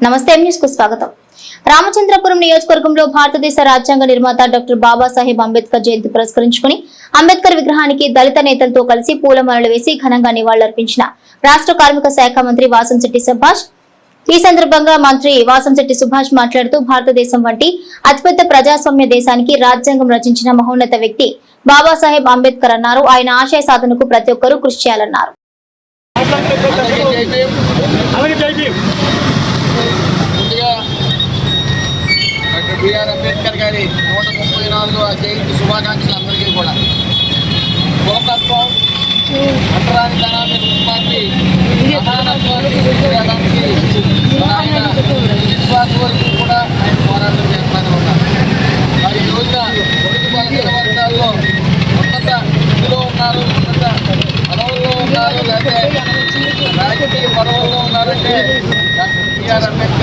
నమస్తే న్యూస్కు స్వాగతం. రామచంద్రపురం నియోజకవర్గంలో భారతదేశ రాజ్యాంగ నిర్మాత డాక్టర్ బాబాసాహెబ్ అంబేద్కర్ జయంతి పురస్కరించుకుని అంబేద్కర్ విగ్రహానికి దళిత నేతలతో కలిసి పూలమాలలు వేసి ఘనంగా నివాళులర్పించిన రాష్ట్ర కార్మిక శాఖ మంత్రి వాసంశెట్టి సుభాష్ ఈ సందర్భంగా మంత్రి వాసంశెట్టి సుభాష్ మాట్లాడుతూ భారతదేశం వంటి అతిపెద్ద ప్రజాస్వామ్య దేశానికి రాజ్యాంగం రచించిన మహోన్నత వ్యక్తి బాబాసాహెబ్ అంబేద్కర్ అన్నారు. ఆయన ఆశయ సాధనకు ప్రతి ఒక్కరూ కృషి చేయాలన్నారు. డాక్టర్ అంబేద్కర్ గారి నూట ముప్పై నాలుగవ జయంతి శుభాకాంక్షలు అందరికీ కూడా. గోకత్వం అంటరానితనాన్ని రూపాన్ని సమానత్వాన్ని తీసుకురావడానికి విశ్వాస వరకు కూడా ఆయన పోరాటం చేస్తానే ఉన్నారు. మరి ఈ రోజున పొరుగు బాధ్యత వర్గాల్లో ఉన్నత స్థితిలో ఉన్నారు ఉన్నత పదవుల్లో ఉన్నారు లేకపోతే రాజకీయ పదవుల్లో ఉన్నారంటే డాక్టర్ బిఆర్ అంబేద్కర్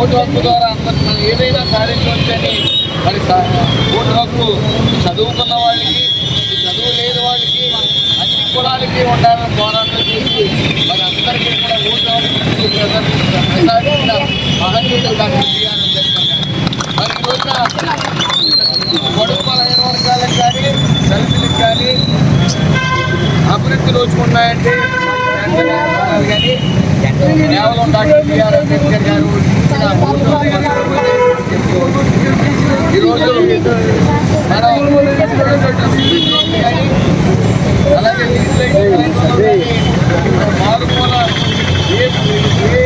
ఓటు హక్కు ద్వారా అందరూ మనం ఏదైనా సాధించవచ్చని మరి ఓటు హక్కు చదువుకున్న వాళ్ళకి చదువు లేని వాళ్ళకి అన్ని కులాలకి ఉండాలని పోరాటం చేసి మరి అందరికీ కూడా ఓటు హక్కు ప్రదర్శించిన ప్రసాదించిన మహనీయుడు డాక్టర్ బిఆర్ మరి ఈ రోజున పొడుగు బలహీన వర్గాలకు కానీ దళితులకు కానీ అభివృద్ధి రోజుకున్నాయంటే వెంటనే కానీ కేవలం డాక్టర్ బిఆర్ అంబేద్కర్ గారు ఈరోజు మనం కానీ అలాగే legislative కానీ మారుమూల ఏ ఏ